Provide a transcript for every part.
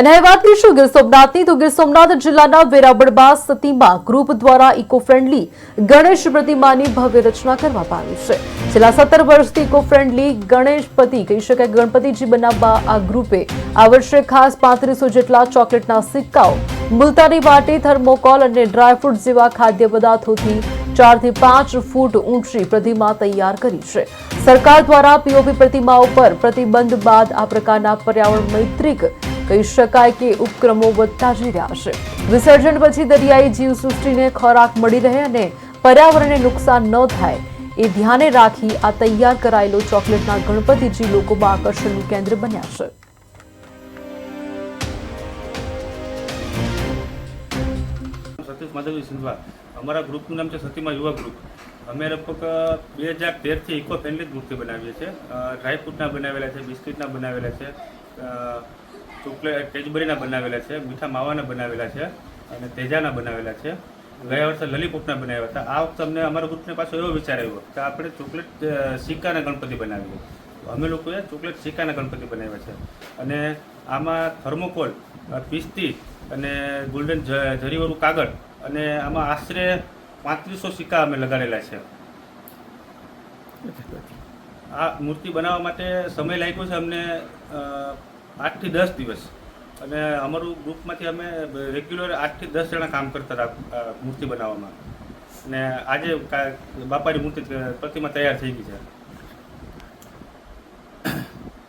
અને હવે વાત કરીશું ગીર સોમનાથની. તો ગીર સોમનાથ જિલ્લાના વેરાબડબા સતીમાં ગ્રુપ દ્વારા ઇકો ફ્રેન્ડલી ગણેશ પ્રતિમાની ભવ્ય રચના કરવામાં આવી છે. છેલ્લા સત્તર વર્ષથી ઇકો ફ્રેન્ડલી ગણેશપતિ કહી શકાય ગણપતિજી બનાવવા આ ગ્રુપે આ વર્ષે ખાસ પાંત્રીસો જેટલા ચોકલેટના સિક્કાઓ, મુલતાની વાટી, થર્મોકોલ અને ડ્રાયફ્રૂટ જેવા ખાદ્ય પદાર્થોથી ચારથી પાંચ ફૂટ ઊંચી પ્રતિમા તૈયાર કરી છે. સરકાર દ્વારા પીઓપી પ્રતિમાઓ પર પ્રતિબંધ બાદ આ પ્રકારના પર્યાવરણ મૈત્રિક કહી શકાય કે ઉપક્રમો વધતા જઈ રહ્યા છે. વિસર્જન પછી દરિયાઈ જીવસૃષ્ટિને ખોરાક મળી રહે અને પર્યાવરણને નુકસાન ન થાય એ ધ્યાને રાખી આ તૈયાર કરાયેલો ચોકલેટના ગણપતિજી લોકોમાં આકર્ષણનું કેન્દ્ર બન્યા છે. અમારા ગ્રુપનું નામ છે સતીમાં યુવા ગ્રુપ. અમે લગભગ બે હજાર તેરથી ઇકો ફ્રેન્ડલી જ મૂર્તિ બનાવીએ છીએ. ડ્રાયફ્રૂટના બનાવેલા છે, બિસ્કિટના બનાવેલા છે. અ, ચોકલેટ કેજબરીના બનાવેલા છે મીઠા માવાના બનાવેલા છે અને તેજાના બનાવેલા છે. ગયા વર્ષે લલીપોપના બનાવ્યા હતા. આ વખતે અમને અમારા ગ્રુપને પાછો એવો વિચાર આવ્યો કે આપણે ચોકલેટ સિક્કાના ગણપતિ બનાવીએ. અમે લોકોએ ચોકલેટ સિક્કાના ગણપતિ બનાવ્યા છે. અને આમાં થર્મોકોલ પિસ્તી અને ગોલ્ડન જરીવાળું કાગળ અને આમાં આશરે પાંત્રીસો સિક્કા અમે લગાડેલા છે. આ મૂર્તિ બનાવવા માટે સમય લાગ્યો છે અમને આઠથી દસ દિવસ. અને અમારું ગ્રુપમાંથી અમે રેગ્યુલર આઠથી દસ જણા કામ કરતા હતા મૂર્તિ બનાવવામાં. અને આજે બાપાની મૂર્તિ પ્રતિમા તૈયાર થઈ ગઈ છે.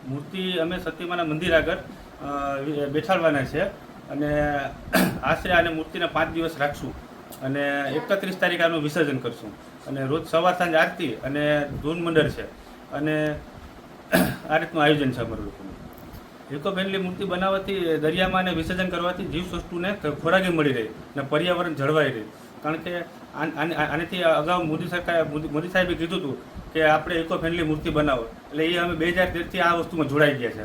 મૂર્તિ અમે સતીમાના મંદિર આગળ બેઠાડવાના છે. અને આશરે આને મૂર્તિના પાંચ દિવસ રાખશું. અને એકત્રીસ તારીખ આનું વિસર્જન કરશું. અને રોજ સવાર સાંજ આરતી અને ધૂન મંડળ છે. અને આ રીતનું આયોજન છે અમારું લોકોનું. ઇકો ફ્રેન્ડલી મૂર્તિ બનાવવાથી દરિયામાં અને વિસર્જન કરવાથી જીવસૃષ્ટુને ખોરાકી મળી રહે અને પર્યાવરણ જળવાઈ રહે. કારણ કે આન- આન- આનાથી અગાઉ મોદી સરકાર, મોદી સાહેબે કીધું હતું કે, આપણે ઇકો ફ્રેન્ડલી મૂર્તિ બનાવો. એટલે એ અમે બે હજાર તેરથી આ વસ્તુમાં જોડાઈ ગયા છે.